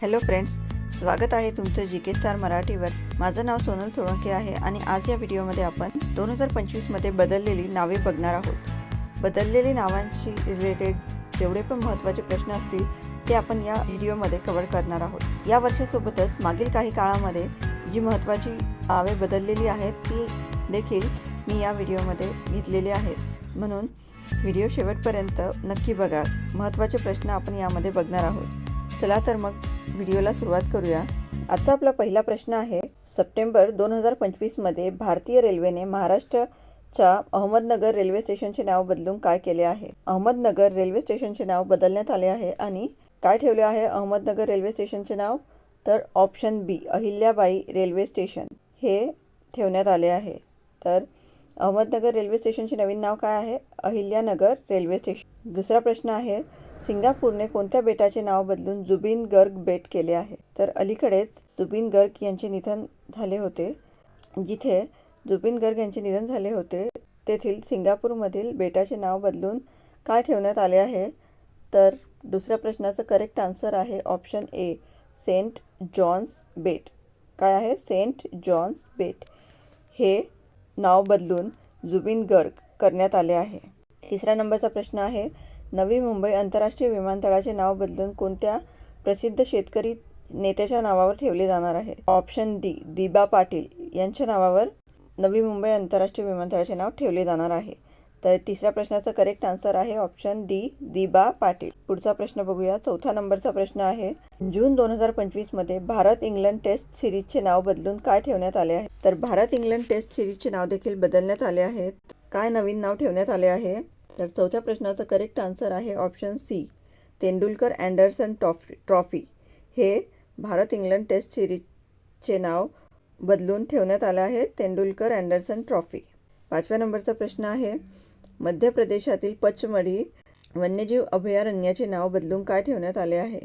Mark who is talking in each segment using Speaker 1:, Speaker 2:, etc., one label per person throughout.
Speaker 1: Hello friends स्वागत आहे तुमचं जी के स्टार मराठीवर. माझं नाव सोनल सोळंके आहे आणि आज या व्हिडिओमध्ये आपण दोन हजार पंचवीसमध्ये बदललेली नावे बघणार आहोत. बदललेली नावांशी रिलेटेड जेवढे पण महत्त्वाचे प्रश्न असतील ते आपण या व्हिडिओमध्ये कव्हर करणार आहोत. या वर्षासोबतच मागील काही काळामध्ये जी महत्त्वाची नावे बदललेली आहेत ती देखील मी या व्हिडिओमध्ये घेतलेली आहेत. म्हणून व्हिडिओ शेवटपर्यंत नक्की बघा. महत्त्वाचे प्रश्न आपण यामध्ये बघणार आहोत. चला तर मग व्हिडिओला सुरुवात करूया. आजचा आपला पहिला प्रश्न आहे सप्टेंबर दोन हजार पंचवीसमध्ये भारतीय रेल्वेने महाराष्ट्राच्या अहमदनगर रेल्वे स्टेशनचे नाव बदलून काय केले आहे? अहमदनगर रेल्वे स्टेशनचे नाव बदलण्यात आले आहे आणि काय ठेवले आहे अहमदनगर रेल्वे स्टेशनचे नाव? तर option B Ahilyabai railway station हे ठेवण्यात आले आहे. तर अहमदनगर रेल्वे स्टेशनचे नवीन नाव काय आहे? Ahilyanagar railway station. दुसरा प्रश्न आहे सिंगापूरने कोणत्या बेटाचे नाव बदलून जुबिन गर्ग बेट केले आहे? तर अलीकडेच जुबिन गर्ग यांचे निधन झाले होते. जिथे जुबिन गर्ग यांचे निधन झाले होते तेथील सिंगापूरमधील बेटाचे नाव बदलून काय ठेवण्यात आले आहे? तर दुसऱ्या प्रश्नाचं करेक्ट आन्सर आहे ऑप्शन ए सेंट जॉन्स बेट काय आहे? सेंट जॉन्स बेट हे नाव बदलून जुबिन गर्ग करण्यात आले आहे. तिसऱ्या नंबरचा प्रश्न आहे नवी मुंबई आंतरराष्ट्रीय विमानतळाचे नाव बदलून कोणत्या प्रसिद्ध शेतकरी नेत्याच्या नावावर ठेवले जाणार आहे? ऑप्शन डी दिबा पाटील यांच्या नावावर नवी मुंबई आंतरराष्ट्रीय विमानतळाचे नाव ठेवले जाणार आहे. तर तिसऱ्या प्रश्नाचं करेक्ट आन्सर आहे ऑप्शन डी दिबा पाटील. पुढचा प्रश्न बघूया. चौथा नंबरचा प्रश्न आहे जून दोन हजार पंचवीसमध्ये भारत इंग्लंड टेस्ट सिरीजचे नाव बदलून काय ठेवण्यात आले आहे? तर भारत इंग्लंड टेस्ट सिरीजचे नाव देखील बदलण्यात आले आहेत. काय नवीन नाव ठेवण्यात आले आहे? तर चौथ्या प्रश्नाचं करेक्ट आन्सर आहे option C Tendulkar Anderson trophy trophy. हे भारत इंग्लंड टेस्ट सिरीजचे नाव बदलून ठेवण्यात आलं आहे तेंडुलकर अँडरसन ट्रॉफी. पाचव्या नंबरचा प्रश्न आहे मध्य प्रदेशातील पचमढी वन्यजीव अभयारण्याचे नाव बदलून काय ठेवण्यात आले आहे?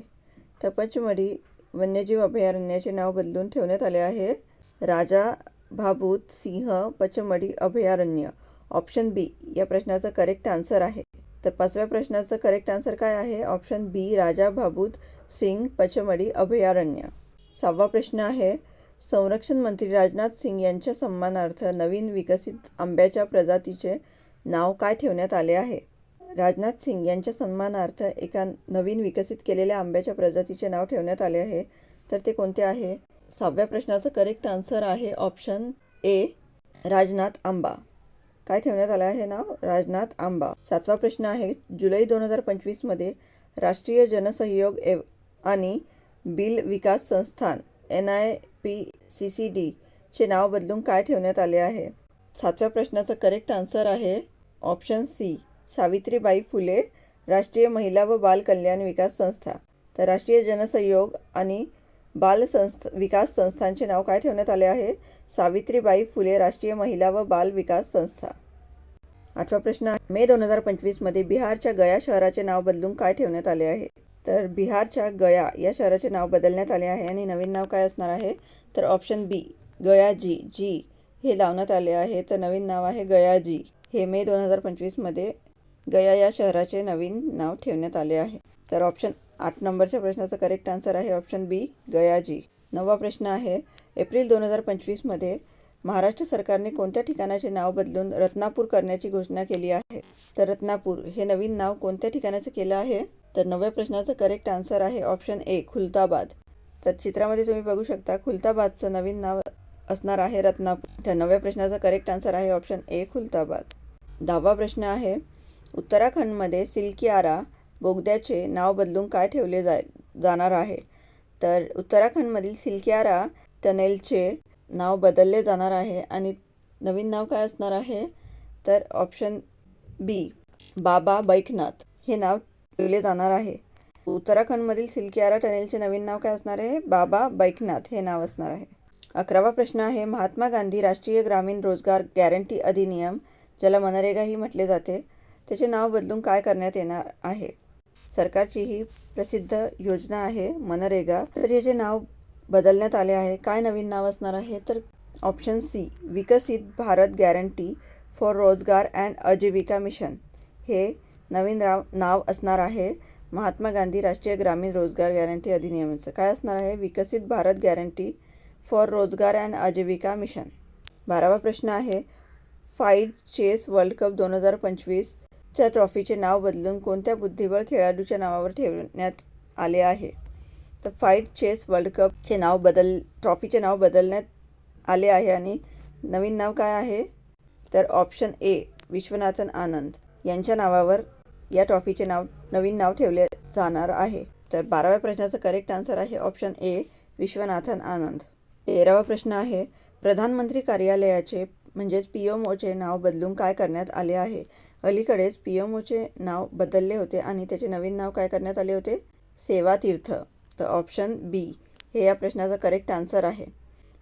Speaker 1: तर पचमढी वन्यजीव अभयारण्याचे नाव बदलून ठेवण्यात आले आहे राजा भाभूत सिंह पचमढी अभयारण्य. ऑप्शन बी या प्रश्नाचं करेक्ट आन्सर आहे. तर पाचव्या प्रश्नाचं करेक्ट आन्सर काय आहे? ऑप्शन बी राजा भाबूत सिंग पचमढी अभयारण्य. सहावा प्रश्न आहे संरक्षण मंत्री राजनाथ सिंग यांच्या सन्मानार्थ नवीन विकसित आंब्याच्या प्रजातीचे नाव काय ठेवण्यात आले आहे? राजनाथ सिंग यांच्या सन्मानार्थ एका नवीन विकसित केलेल्या आंब्याच्या प्रजातीचे नाव ठेवण्यात आले आहे. तर ते कोणते आहे? सहाव्या प्रश्नाचं करेक्ट आन्सर आहे ऑप्शन ए राजनाथ आंबा. काय ठेवण्यात आलं आहे नाव? राजनाथ आंबा. सातवा प्रश्न आहे जुलै दोन हजार पंचवीसमध्ये राष्ट्रीय जनसहयोग एव आणि बिल विकास संस्थान N I P C C डीचे नाव बदलून काय ठेवण्यात आले आहे? सातव्या प्रश्नाचं करेक्ट आन्सर आहे ऑप्शन सी सावित्रीबाई फुले राष्ट्रीय महिला व बाल कल्याण विकास संस्था. तर राष्ट्रीय जनसहयोग आणि बाल संस्थ विकास संस्थांचे नाव काय ठेवण्यात आले आहे? सावित्रीबाई फुले राष्ट्रीय महिला व बाल विकास संस्था. आठवा प्रश्न आहे. मे दोन हजार पंचवीसमध्ये बिहारच्या गया शहराचे नाव बदलून काय ठेवण्यात आले आहे? तर बिहारच्या गया या शहराचे नाव बदलण्यात आले आहे आणि नवीन नाव काय असणार आहे? तर ऑप्शन बी गयाजी जी हे लावण्यात आले आहे. तर नवीन नाव आहे गयाजी. हे मे दोन हजार पंचवीसमध्ये गया या शहराचे नवीन नाव ठेवण्यात आले आहे. तर ऑप्शन आठ नंबरच्या प्रश्नाचं करेक्ट आन्सर आहे ऑप्शन बी गयाजी. नववा प्रश्न आहे एप्रिल दोन हजार पंचवीसमध्ये महाराष्ट्र सरकारने कोणत्या ठिकाणाचे नाव बदलून रत्नापूर करण्याची घोषणा केली आहे? तर रत्नापूर हे नवीन नाव कोणत्या ठिकाणाचं केलं आहे? तर नव्या प्रश्नाचं करेक्ट आन्सर आहे ऑप्शन ए खुलताबाद. तर चित्रामध्ये तुम्ही बघू शकता खुलताबादचं नवीन नाव असणार आहे रत्नापूर. तर नव्या प्रश्नाचा करेक्ट आन्सर आहे ऑप्शन ए खुलताबाद. दहावा प्रश्न आहे उत्तराखंडमध्ये सिल्कियारा बोगद्याचे नाव बदलून काय ठेवले जाय जाणार आहे? तर उत्तराखंडमधील सिल्कियारा टनेलचे नाव बदलले जाणार आहे आणि नवीन नाव काय असणार आहे? तर ऑप्शन बी बाबा बैकनाथ हे नाव ठेवले जाणार आहे. उत्तराखंडमधील सिल्कियारा टनेलचे नवीन नाव काय असणार आहे? बाबा बैकनाथ हे नाव असणार आहे. अकरावा प्रश्न आहे महात्मा गांधी राष्ट्रीय ग्रामीण रोजगार गॅरंटी अधिनियम ज्याला मनरेगाही म्हटले जाते त्याचे नाव बदलून काय करण्यात येणार आहे? सरकारची ही प्रसिद्ध योजना आहे मनरेगा. तर हे जे नाव बदलण्यात आले आहे काय नवीन नाव असणार आहे? तर option C Viksit Bharat guarantee for Rozgar and Ajeevika mission हे नवीन राव नाव असणार आहे महात्मा गांधी राष्ट्रीय ग्रामीण रोजगार गॅरंटी अधिनियमाचं. काय असणार आहे? Viksit Bharat guarantee for Rozgar and Ajeevika mission बारावा प्रश्न आहे फाईट चेस वर्ल्ड कप दोन हजार पंचवीस च्या ट्रॉफीचे नाव बदलून कोणत्या बुद्धिबळ खेळाडूच्या नावावर ठेवण्यात आले आहे? तर फाईट चेस वर्ल्ड कपचे नाव बदल ट्रॉफीचे नाव बदलण्यात आले आहे आणि नवीन नाव काय आहे? तर ऑप्शन ए विश्वनाथन आनंद. यांच्या नावावर या ट्रॉफीचे नाव नवीन नाव ठेवले जाणार आहे. तर बाराव्या प्रश्नाचं करेक्ट आन्सर आहे ऑप्शन ए विश्वनाथन आनंद. तेरावा प्रश्न आहे प्रधानमंत्री कार्यालयाचे म्हणजेच पी एम ओचे नाव बदलून काय करण्यात आले आहे? अलीकडेच पी एम ओचे नाव बदलले होते आणि त्याचे नवीन नाव काय करण्यात आले होते? सेवा तीर्थ तर ऑप्शन बी हे या प्रश्नाचा करेक्ट आन्सर आहे.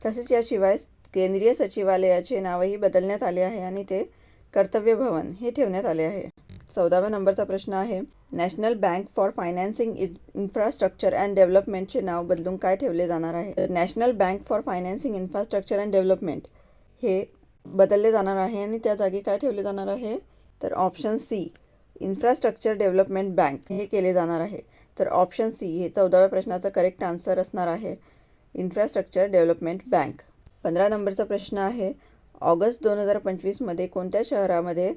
Speaker 1: तसेच याशिवाय केंद्रीय सचिवालयाचे नावही बदलण्यात आले आहे आणि ते कर्तव्य भवन हे ठेवण्यात आले आहे. चौदाव्या नंबरचा प्रश्न आहे national bank for financing is infrastructure and डेव्हलपमेंटचे नाव बदलून काय ठेवले जाणार आहे? National bank for financing infrastructure and development हे बदलले जाणार आहे आणि त्या जागी काय ठेवले जाणार आहे? तर option C infrastructure development bank हे केले जाणार आहे. तर ऑप्शन सी हे चौदाव्या प्रश्नाचा करेक्ट आन्सर असणार आहे. इन्फ्रास्ट्रक्चर डेव्हलपमेंट बँक पंधरा नंबरचा प्रश्न आहे ऑगस्ट दोन हजार पंचवीसमध्ये कोणत्या शहरामध्ये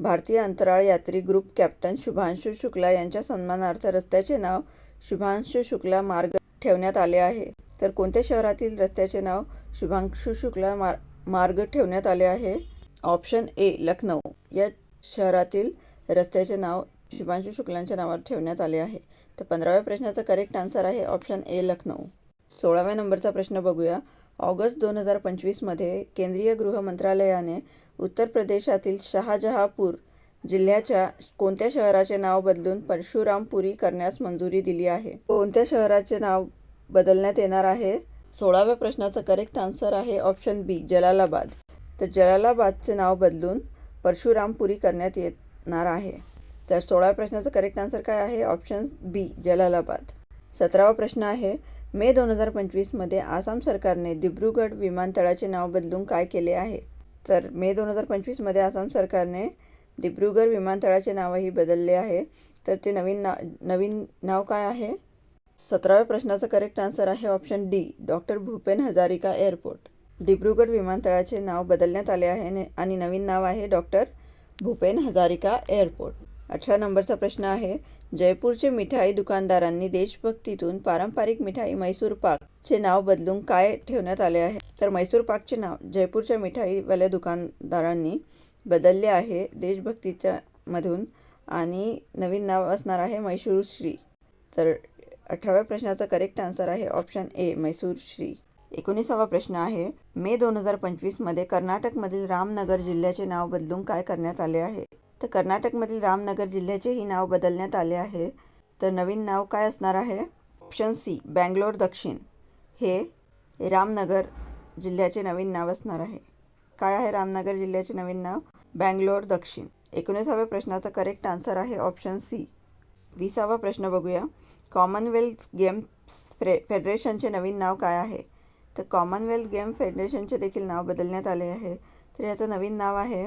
Speaker 1: भारतीय अंतराळ यात्री ग्रुप कॅप्टन शुभांशु शुक्ला यांच्या सन्मानार्थ रस्त्याचे नाव शुभांशु शुक्ला मार्ग ठेवण्यात आले आहे? तर कोणत्या शहरातील रस्त्याचे नाव शुभांशु शुक्ला मार मार्ग ठेवण्यात आले आहे? Option A Lucknow. या शहरातील रस्त्याचे नाव शुभांशु शुक्लांच्या नावावर ठेवण्यात आले आहे. तर पंधराव्या प्रश्नाचा करेक्ट आन्सर आहे ऑप्शन ए लखनौ. सोळाव्या नंबरचा प्रश्न बघूया. ऑगस्ट दोन हजार पंचवीसमध्ये केंद्रीय गृह मंत्रालयाने उत्तर प्रदेशातील शहाजहापूर जिल्ह्याच्या कोणत्या शहराचे नाव बदलून परशुरामपुरी करण्यास मंजुरी दिली आहे? कोणत्या शहराचे नाव बदलण्यात येणार आहे? सोळाव्या प्रश्नाचा करेक्ट आन्सर आहे ऑप्शन बी जलालाबाद. तर जलालाबादचे नाव बदलून परशुरामपुरी करण्यात येणार आहे. तर सोळाव्या प्रश्नाचं करेक्ट आन्सर काय आहे? Option B Jalalabad. सतरावा प्रश्न आहे मे दोन हजार पंचवीसमध्ये आसाम सरकारने दिब्रुगड विमानतळाचे नाव बदलून काय केले आहे? तर मे दोन हजार पंचवीसमध्ये आसाम सरकारने दिब्रुगड विमानतळाचे नावही बदलले आहे. तर ते नवीन ना नवीन नाव काय आहे? सतराव्या प्रश्नाचं करेक्ट आन्सर आहे option D doctor Bhupen Hazarika airport Dibrugarh विमानतळाचे नाव बदलण्यात आले आहे आणि- आणि नवीन नाव आहे डॉक्टर भूपेन हजारिका एअरपोर्ट. अठरा नंबरचा प्रश्न आहे जयपूरचे मिठाई दुकानदारांनी देशभक्तीतून पारंपरिक मिठाई मैसूर पाकचे नाव बदलून काय ठेवण्यात आले आहे? तर मैसूर पाकचे नाव जयपूरच्या मिठाईवाल्या दुकानदारांनी बदलले आहे देशभक्तीच्या मधून आणि नवीन नाव असणार आहे मैसूर श्री तर अठराव्या प्रश्नाचा करेक्ट आन्सर आहे ऑप्शन ए मैसूर श्री एकोणीसावा प्रश्न आहे मे दोन हजार पंचवीसमध्ये कर्नाटकमधील रामनगर जिल्ह्याचे नाव बदलून काय करण्यात आले आहे? तर कर्नाटकमधील रामनगर जिल्ह्याचेही नाव बदलण्यात आले आहे. तर नवीन नाव काय असणार आहे? ऑप्शन सी बँगलोर दक्षिण. हे रामनगर जिल्ह्याचे नवीन नाव असणार आहे. काय आहे रामनगर जिल्ह्याचे नवीन नाव? बँगलोर दक्षिण. एकोणीसाव्या प्रश्नाचा करेक्ट आन्सर आहे ऑप्शन सी. विसावा प्रश्न बघूया. कॉमनवेल्थ गेम्स फ्रे फेडरेशनचे नवीन नाव काय आहे? तर कॉमनवेल्थ गेम फेडरेशनचे देखील नाव बदलण्यात आले आहे. तर याचं नवीन नाव आहे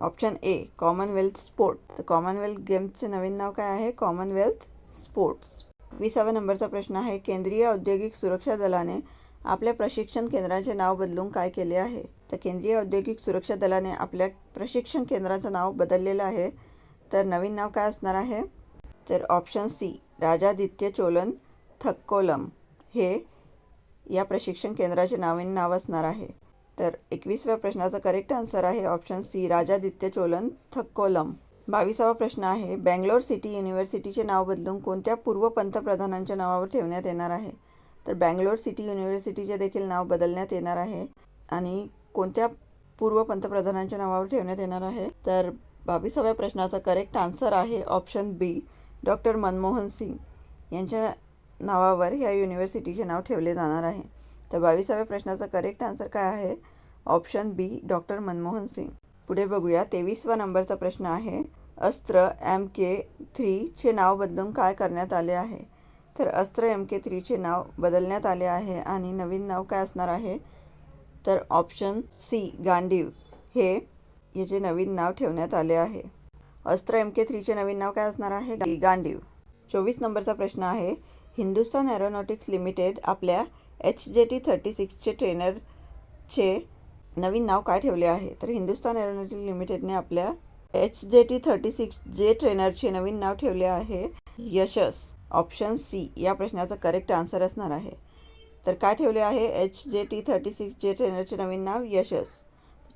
Speaker 1: ऑप्शन ए कॉमनवेल्थ स्पोर्ट. तर कॉमनवेल्थ गेम्सचे नवीन नाव काय आहे? Commonwealth sports. विसाव्या नंबरचा प्रश्न आहे केंद्रीय औद्योगिक सुरक्षा दलाने आपल्या प्रशिक्षण केंद्राचे नाव बदलून काय केले आहे? तर केंद्रीय औद्योगिक सुरक्षा दलाने आपल्या प्रशिक्षण केंद्राचं नाव बदललेलं आहे. तर नवीन नाव काय असणार आहे? तर ऑप्शन सी राजादित्य चोलन थक्कोलम. हे या प्रशिक्षण केंद्राचे नवीन नाव असणार आहे. तर एकवीसव्या प्रश्नाचा करेक्ट आन्सर आहे ऑप्शन सी राजादित्य चोलन थक्कोलम. बावीसावा प्रश्न आहे बँगलोर सिटी युनिव्हर्सिटीचे नाव बदलून कोणत्या पूर्व पंतप्रधानांच्या नावावर ठेवण्यात येणार आहे? तर बँगलोर सिटी युनिव्हर्सिटीचे देखील नाव बदलण्यात येणार आहे आणि कोणत्या पूर्व पंतप्रधानांच्या नावावर ठेवण्यात येणार आहे? तर बावीसाव्या प्रश्नाचा करेक्ट आन्सर आहे option B doctor Manmohan Singh. यांच्या नावावर या युनिव्हर्सिटीचे नाव ठेवले जाणार आहे. तर बावीसाव्या प्रश्नाचा करेक्ट आन्सर काय आहे? Option B doctor Manmohan Singh. पुढे बघूया तेवीसवा नंबरचा प्रश्न आहे अस्त्र एम के थ्रीचे नाव बदलून काय करण्यात आले आहे? तर अस्त्र एम के थ्रीचे नाव बदलण्यात आले आहे आणि नवीन नाव काय असणार आहे? तर ऑप्शन सी गांडीव हे याचे नवीन नाव ठेवण्यात आले आहे. अस्त्र एम के थ्रीचे नवीन नाव काय असणार आहे? गांडीव चोवीस नंबरचा प्रश्न आहे हिंदुस्तान एरोनॉटिक्स लिमिटेड आपल्या एच जे टी थर्टी सिक्सचे ट्रेनरचे नवीन नाव काय ठेवले आहे? तर हिंदुस्तान एरोनॉटिक्स लिमिटेडने आपल्या H J T thirty six जे ट्रेनरचे नवीन नाव ठेवले आहे. यशस ऑप्शन सी या प्रश्नाचा करेक्ट आन्सर असणार आहे. तर काय ठेवले आहे? H J T thirty six जे ट्रेनरचे नवीन नाव यशस.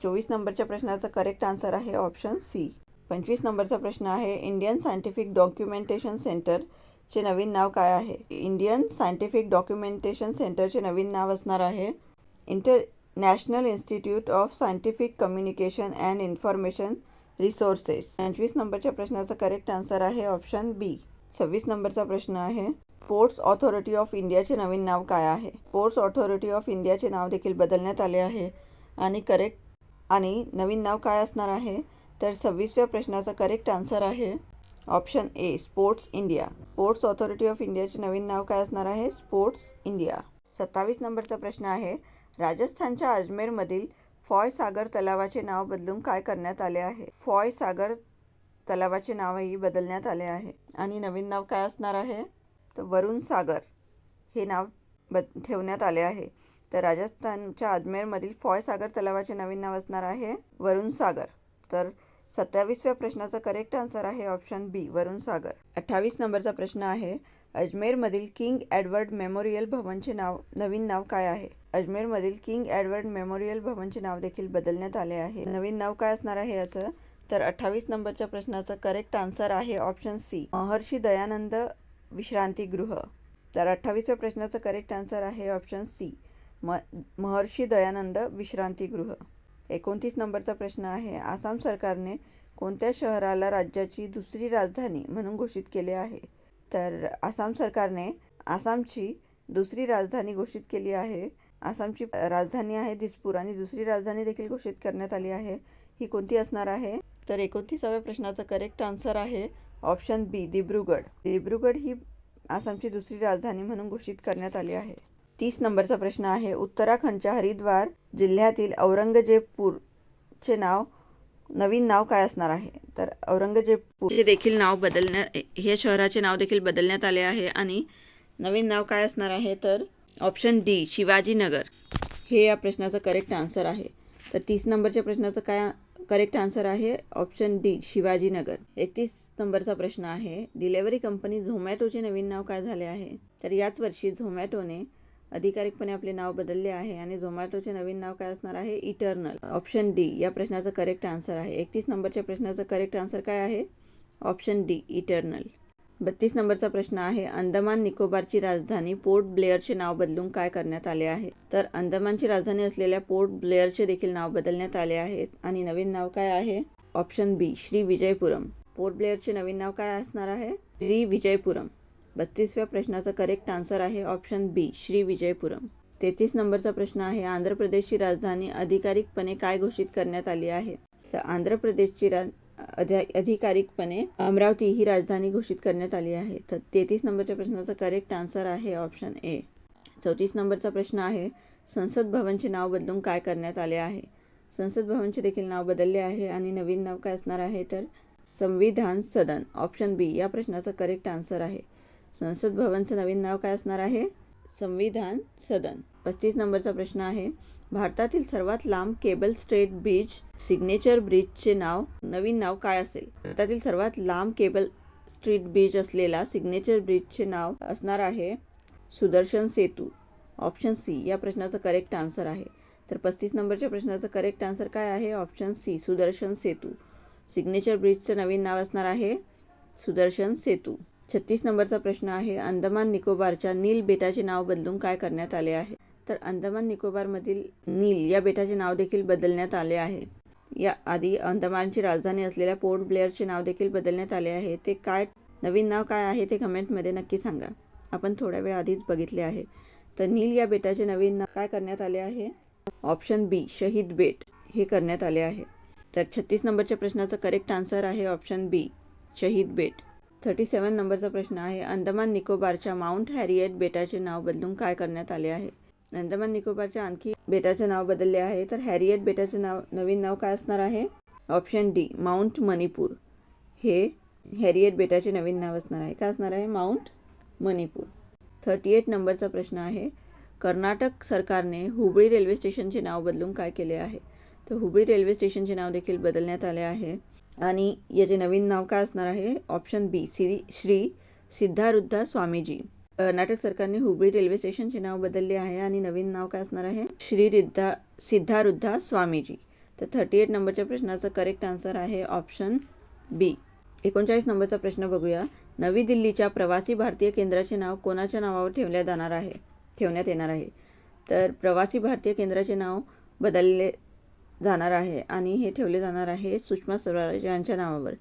Speaker 1: चोवीस नंबरच्या प्रश्नाचा करेक्ट आन्सर आहे ऑप्शन सी. पंचवीस नंबरचा प्रश्न आहे इंडियन सायंटिफिक डॉक्युमेंटेशन सेंटर चे नवीन नाव काय आहे? इंडियन सायंटिफिक डॉक्युमेंटेशन सेंटरचे नवीन नाव असणार आहे. International institute of scientific communication and information resources. पंचवीस नंबरच्या प्रश्नाचा करेक्ट आन्सर आहे ऑप्शन बी सव्वीस नंबरचा प्रश्न आहे स्पोर्ट्स ऑथॉरिटी ऑफ इंडियाचे नवीन नाव काय आहे? स्पोर्ट्स ऑथॉरिटी ऑफ इंडियाचे नाव देखील बदलण्यात आले आहे. आणि करेक्ट आणि नवीन नाव काय असणार आहे? तर सव्वीसव्या प्रश्नाचा करेक्ट आन्सर आहे option A sports India sports authority of इंडियाचे नवीन नाव काय असणार आहे? स्पोर्ट्स इंडिया सत्तावीस नंबरचा प्रश्न आहे राजस्थानच्या अजमेरमधील फॉय सागर तलावाचे नाव बदलून काय करण्यात आले आहे? फॉय सागर तलावाचे नावही बदलण्यात आले आहे. आणि नवीन नाव काय असणार आहे? तर वरुण सागर हे नाव बद ठेवण्यात आले आहे. तर राजस्थानच्या अजमेरमधील फॉय सागर तलावाचे नवीन नाव असणार आहे वरुण सागर. तर सत्तावीसव्या प्रश्नाचा करेक्ट आन्सर आहे ऑप्शन बी वरुण सागर. अठ्ठावीस नंबरचा प्रश्न आहे अजमेरमधील किंग एडवर्ड मेमोरियल भवनचे नाव नवीन नाव काय आहे? अजमेरमधील किंग एडवर्ड मेमोरियल भवनचे नाव देखील बदलण्यात आले आहे. नवीन नाव काय असणार आहे याचं? तर अठ्ठावीस नंबरच्या प्रश्नाचं करेक्ट आन्सर आहे ऑप्शन सी महर्षी दयानंद विश्रांतीगृह तर अठ्ठावीसव्या प्रश्नाचं करेक्ट आन्सर आहे ऑप्शन सी म महर्षी दयानंद विश्रांतीगृह एकोणतीस नंबरचा प्रश्न आहे. आसाम सरकारने कोणत्या शहराला राज्याची दुसरी राजधानी म्हणून घोषित केले आहे? तर आसाम सरकारने आसामची दुसरी राजधानी घोषित केली आहे. आसामची राजधानी आहे दिसपूर आणि दुसरी राजधानी देखील घोषित करण्यात आली आहे. ही कोणती असणार आहे? तर एकोणतीसाव्या प्रश्नाचा करेक्ट आन्सर आहे ऑप्शन बी दिब्रुगड दिब्रुगड ही आसामची दुसरी राजधानी म्हणून घोषित करण्यात आली आहे. तीस नंबरचा प्रश्न आहे. उत्तराखंडच्या हरिद्वार जिल्ह्यातील औरंगजेबपूरचे नाव नवीन नाव काय असणार आहे? तर औरंगजेबपूरचे देखील नाव बदलण्यात हे शहराचे नाव देखील बदलण्यात आले आहे आणि नवीन नाव काय असणार आहे? तर ऑप्शन डी शिवाजीनगर. हे या प्रश्नाचं करेक्ट आन्सर आहे. तर तीस नंबरच्या प्रश्नाचं काय करेक्ट आन्सर आहे? Option D Shivajinagar. एकतीस नंबरचा प्रश्न आहे. डिलेवरी कंपनी झोमॅटोचे नवीन नाव काय झाले आहे? तर याच वर्षी झोमॅटोने अधिकारिकपणे आपले नाव बदलले आहे आणि झोमॅटोचे नवीन नाव काय असणार आहे? इटर्नल ऑप्शन डी या प्रश्नाचं करेक्ट आन्सर आहे. एकतीस नंबरच्या प्रश्नाचं करेक्ट आन्सर काय आहे? ऑप्शन डी इटर्नल बत्तीस नंबरचा प्रश्न आहे अंदमान निकोबारची राजधानी पोर्ट ब्लेअरचे नाव बदलून काय करण्यात आले आहे? तर अंदमानची राजधानी असलेल्या पोर्ट ब्लेअरचे देखील नाव बदलण्यात आले आहेत आणि नवीन नाव काय आहे? Option B Shri Vijayapuram. Port ब्लेअरचे नवीन नाव काय असणार आहे? श्री विजयपुरम. बत्तीसव्या प्रश्नाचा करेक्ट आन्सर आहे ऑप्शन बी श्री विजयपुरम. तेहतीस नंबरचा प्रश्न आहे आंध्र प्रदेशची राजधानी अधिकारिकपणे काय घोषित करण्यात आली आहे? तर आंध्र प्रदेशची रा अधिकारिकपणे अमरावती ही राजधानी घोषित करण्यात आली आहे. तर तेहतीस नंबरच्या प्रश्नाचा करेक्ट आन्सर आहे ऑप्शन ए चौतीस नंबरचा प्रश्न आहे संसद भवनचे नाव बदलून काय करण्यात आले आहे? संसद भवनचे देखील नाव बदलले आहे आणि नवीन नाव काय असणार आहे? तर संविधान सदन ऑप्शन बी या प्रश्नाचा करेक्ट आन्सर आहे. संसद भवनचं नवीन नाव काय असणार आहे? संविधान सदन. पस्तीस नंबरचा प्रश्न आहे. भारतातील सर्वात लांब केबल स्ट्रेट ब्रिज सिग्नेचर ब्रिजचे नाव नवीन नाव काय असेल? भारतातील सर्वात लांब केबल स्ट्रीट ब्रिज असलेला सिग्नेचर ब्रिजचे नाव असणार आहे सुदर्शन सेतू. ऑप्शन सी या प्रश्नाचं करेक्ट आन्सर आहे. तर पस्तीस नंबरच्या प्रश्नाचं करेक्ट आन्सर काय आहे? Option C Sudarshan Setu. Signature ब्रिजचं नवीन नाव असणार आहे सुदर्शन सेतू. छत्तीस नंबरचा प्रश्न आहे. अंदमान निकोबारच्या नील बेटाचे नाव बदलून काय करण्यात आले आहे? तर अंदमान निकोबारमधील नील या बेटाचे नाव देखील बदलण्यात आले आहे. या आधी अंदमानची राजधानी असलेल्या पोर्ट ब्लेअरचे नाव देखील बदलण्यात आले आहे. ते काय नवीन नाव काय आहे ते कमेंटमध्ये नक्की सांगा. आपण थोड्या वेळ आधीच बघितले आहे. तर नील या बेटाचे नवीन नाव काय करण्यात आले आहे? ऑप्शन बी शहीद बेट हे करण्यात आले आहे. तर छत्तीस नंबरच्या प्रश्नाचं करेक्ट आन्सर आहे ऑप्शन बी शहीद बेट. थर्टी सेवन नंबरचा प्रश्न आहे. अंदमान निकोबारच्या माउंट हॅरिएट बेटाचे नाव बदलून काय करण्यात आले आहे? अंदमान निकोबारच्या आणखी बेटाचे नाव बदलले आहे तर हॅरिएट बेटाचे नाव नवीन नाव काय असणार आहे? Option D mount Manipur. हे हॅरिएट बेटाचे नवीन नाव असणार आहे. काय असणार आहे? माउंट मणिपूर. थर्टी एट नंबरचा प्रश्न आहे. कर्नाटक सरकारने हुबळी रेल्वे स्टेशनचे नाव बदलून काय केले आहे? तर हुबळी रेल्वे स्टेशनचे नाव देखील बदलण्यात आले आहे. आणि याचे नवीन नाव काय असणार आहे? Option B Shri Shri Siddharudha Swamiji. Karnataka सरकारने हुबळी रेल्वे स्टेशनचे नाव बदलले आहे आणि नवीन नाव काय असणार आहे? श्री रिद्धा सिद्धारुद्धा स्वामीजी. तर थर्टी एट नंबरच्या प्रश्नाचं करेक्ट आन्सर आहे ऑप्शन बी एकोणचाळीस नंबरचा प्रश्न बघूया. नवी दिल्लीच्या प्रवासी भारतीय केंद्राचे नाव कोणाच्या नावावर ठेवल्या जाणार आहे? ठेवण्यात येणार आहे. तर प्रवासी भारतीय केंद्राचे नाव बदलले जाणार आहे आणि हे ठेवले जाणार आहे सुषमा स्वराज यांच्या नावावर.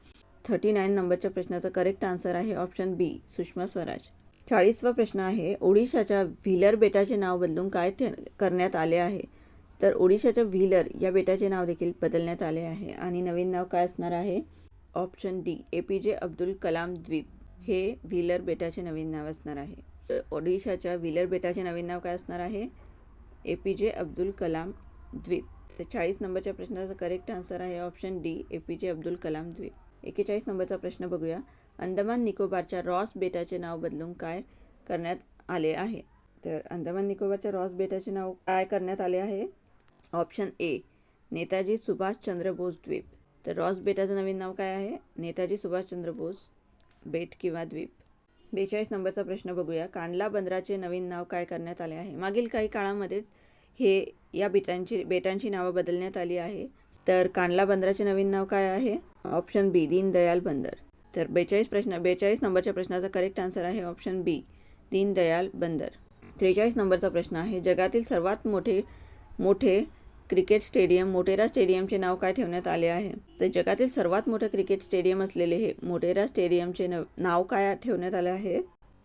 Speaker 1: थर्टी नाईन नंबरच्या प्रश्नाचा करेक्ट आन्सर आहे ऑप्शन बी सुषमा स्वराज. चाळीसवा प्रश्न आहे ओडिशाच्या व्हीलर बेटाचे नाव बदलून काय ठे करण्यात आले आहे? तर ओडिशाच्या व्हीलर या बेटाचे नाव देखील बदलण्यात आले आहे आणि नवीन नाव काय असणार आहे? Option D A P J Abdul Kalam द्वीप हे व्हीलर बेटाचे नवीन नाव असणार आहे. तर ओडिशाच्या व्हीलर बेटाचे नवीन नाव काय असणार आहे? ए पी जे अब्दुल कलाम द्वीप. तर चाळीस नंबरच्या प्रश्नाचा करेक्ट आन्सर आहे option D A P J Abdul Kalam द्वीप एकेचाळीस नंबरचा प्रश्न बघूया. अंदमान निकोबारच्या रॉस बेटाचे नाव बदलून काय करण्यात आले आहे? तर अंदमान निकोबारच्या रॉस बेटाचे नाव काय करण्यात आले आहे? ऑप्शन ए नेताजी सुभाषचंद्र बोस द्वीप तर रॉस बेटाचं नवीन नाव काय आहे? नेताजी सुभाषचंद्र बोस बेट किंवा द्वीप. बेचाळीस नंबरचा प्रश्न बघूया. कांडला बंदराचे नवीन नाव काय करण्यात आले आहे? मागील काही काळामध्येच हे या बेटांची बेटांची नावं बदलण्यात आली आहे. तर कांडला बंदराचे नवीन नाव काय आहे? ऑप्शन बी दीनदयाल बंदर. तर बेचाळीस प्रश्न बेचाळीस नंबरच्या प्रश्नाचा करेक्ट आन्सर आहे ऑप्शन बी दीनदयाल बंदर. त्रेचाळीस नंबरचा प्रश्न आहे जगातील सर्वात मोठे मोठे क्रिकेट स्टेडियम मोटेरा स्टेडियमचे नाव काय ठेवण्यात आले आहे? तर जगातील सर्वात मोठे क्रिकेट स्टेडियम असलेले हे मोटेरा स्टेडियमचे नव नाव काय ठेवण्यात आले आहे?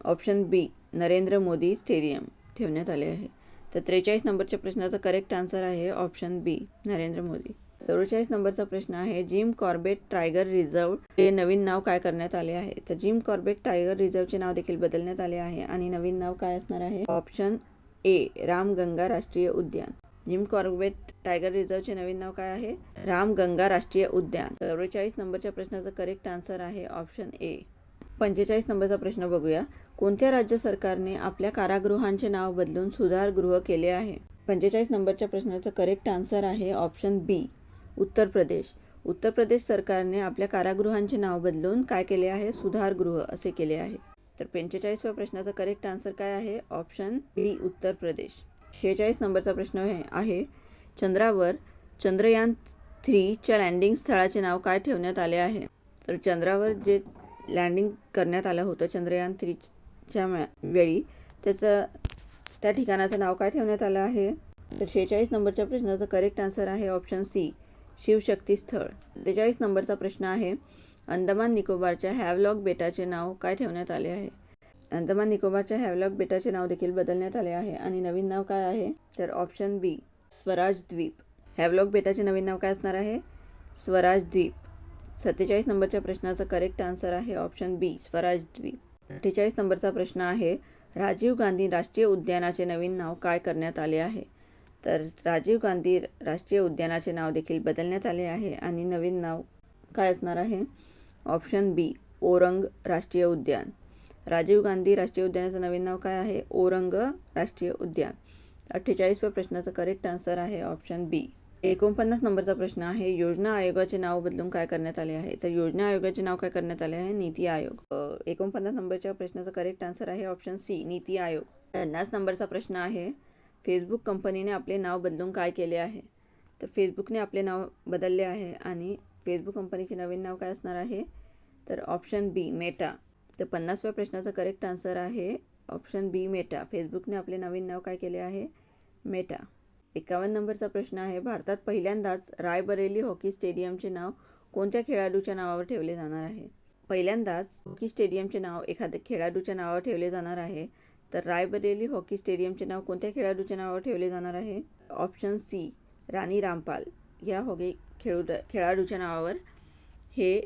Speaker 1: Option B Narendra Modi stadium ठेवण्यात आले आहे. तर त्रेचाळीस नंबरच्या प्रश्नाचा करेक्ट आन्सर आहे ऑप्शन बी नरेंद्र मोदी. चौवेचाळीस नंबरचा प्रश्न आहे जिम कॉर्बेट टायगर रिझर्व हे नवीन नाव काय करण्यात आले आहे? तर जिम कॉर्बेट टायगर रिझर्वचे नाव देखील बदलण्यात आले आहे आणि नवीन नाव काय असणार आहे? ऑप्शन ए रामगंगा राष्ट्रीय उद्यान. जिम कॉर्बेट टायगर रिझर्वचे नवीन नाव काय आहे? रामगंगा राष्ट्रीय उद्यान. चौवेचाळीस नंबरच्या प्रश्नाचा करेक्ट आन्सर आहे ऑप्शन ए पंचेचाळीस नंबरचा प्रश्न बघूया. कोणत्या राज्य सरकारने आपल्या कारागृहांचे नाव बदलून सुधारगृह केले आहे? पंचेचाळीस नंबरच्या प्रश्नाचं करेक्ट आन्सर आहे ऑप्शन बी उत्तर प्रदेश. उत्तर प्रदेश सरकारने आपल्या कारागृहांचे नाव बदलून काय केले आहे? सुधारगृह असे केले आहे. तर पंचेचाळीसव्या प्रश्नाचं करेक्ट आन्सर काय आहे? ऑप्शन बी उत्तर प्रदेश. शेहेचाळीस नंबरचा प्रश्न आहे चंद्रावर चंद्रयान थ्रीच्या लँडिंग स्थळाचे नाव काय ठेवण्यात आले आहे? तर चंद्रावर जे लँडिंग करण्यात आलं होतं चंद्रयान थ्रीच्या मॅ वेळी. त्याचं त्या ठिकाणाचं नाव काय ठेवण्यात आलं आहे? तर शेहेचाळीस नंबरच्या प्रश्नाचं करेक्ट आन्सर आहे ऑप्शन सी शिवशक्ती स्थळ. त्रेचाळीस नंबरचा प्रश्न आहे अंदमान निकोबारच्या हॅवलॉक बेटाचे नाव काय ठेवण्यात आले आहे? अंदमान निकोबारच्या हॅवलॉक बेटाचे नाव देखील बदलण्यात आले आहे. आणि नवीन नाव काय आहे? तर ऑप्शन बी स्वराज द्वीप. हॅवलॉक बेटाचे नवीन नाव काय असणार आहे? स्वराज द्वीप. सत्तेचाळीस नंबरच्या प्रश्नाचा करेक्ट आन्सर आहे ऑप्शन बी स्वराज द्वीप अठ्ठेचाळीस नंबरचा प्रश्न आहे राजीव गांधी राष्ट्रीय उद्यानाचे नवीन नाव काय करण्यात आले आहे? तर राजीव गांधी राष्ट्रीय उद्यानाचे नाव देखील बदलण्यात आले आहे आणि नवीन नाव काय असणार आहे? ऑप्शन बी ओरंग राष्ट्रीय उद्यान. राजीव गांधी राष्ट्रीय उद्यानाचं नवीन नाव काय आहे? ओरंग राष्ट्रीय उद्यान. अठ्ठेचाळीसव्या प्रश्नाचं करेक्ट आन्सर आहे ऑप्शन बी एकोणपन्नास नंबरचा प्रश्न आहे योजना आयोगाचे नाव बदलून काय करण्यात आले आहे? तर योजना आयोगाचे नाव काय करण्यात आले आहे? नीती आयोग. एकोणपन्नास नंबरच्या प्रश्नाचा करेक्ट आन्सर आहे ऑप्शन सी नीती आयोग. पन्नास नंबरचा प्रश्न आहे फेसबुक कंपनीने आपले नाव बदलून काय केले आहे? तर फेसबुकने आपले नाव बदलले आहे आणि फेसबुक कंपनीचे नवीन नाव काय असणार आहे? तर ऑप्शन बी मेटा तर पन्नासव्या प्रश्नाचा करेक्ट आन्सर आहे ऑप्शन बी मेटा फेसबुकने आपले नवीन नाव काय केले आहे? मेटा एकावन्न नंबरचा प्रश्न आहे. भारतात पहिल्यांदाच रायबरेली हॉकी स्टेडियमचे नाव कोणत्या खेळाडूच्या नावावर ठेवले जाणार आहे? पहिल्यांदाच हॉकी स्टेडियमचे नाव एखाद्या खेळाडूच्या नावावर ठेवले जाणार आहे. तर रायबरेली हॉकी स्टेडियमचे नाव कोणत्या खेळाडूच्या नावावर ठेवले जाणार आहे? Option C Rani Rampal. या हॉकी खेळू खेळाडूच्या नावावर हे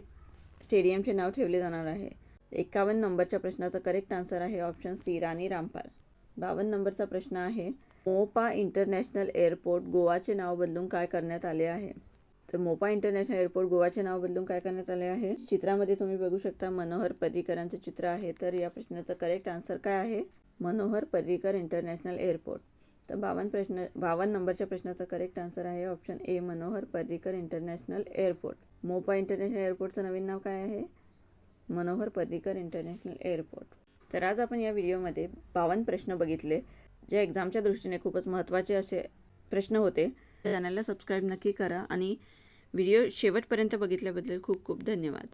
Speaker 1: स्टेडियमचे नाव ठेवले जाणार आहे. एकावन्न नंबरच्या प्रश्नाचा करेक्ट आन्सर आहे ऑप्शन सी राणी रामपाल. बावन्न नंबरचा प्रश्न आहे मोपा इंटरनॅशनल एअरपोर्ट गोवाचे नाव बदलून काय करण्यात आले आहे? तर मोपा इंटरनॅशनल एअरपोर्ट गोवाचे नाव बदलून काय करण्यात आले आहे? चित्रामध्ये तुम्ही बघू शकता मनोहर पर्रिकरांचं चित्र आहे. तर या प्रश्नाचं करेक्ट आन्सर काय आहे? Manohar Parrikar international airport. तर बावन्न प्रश्न बावन्न नंबरच्या प्रश्नाचा करेक्ट आन्सर आहे. Option A Manohar Parrikar international airport. Mopa international एअरपोर्टचं नवीन नाव काय आहे? Manohar Parrikar international airport. तर आज आपण या व्हिडिओमध्ये बावन्न प्रश्न बघितले. जे एक्झामच्या दृष्टीने खूपच महत्त्वाचे असे प्रश्न होते चॅनलला सबस्क्राईब नक्की करा आणि व्हिडिओ शेवटपर्यंत बघितल्याबद्दल खूप खूप धन्यवाद.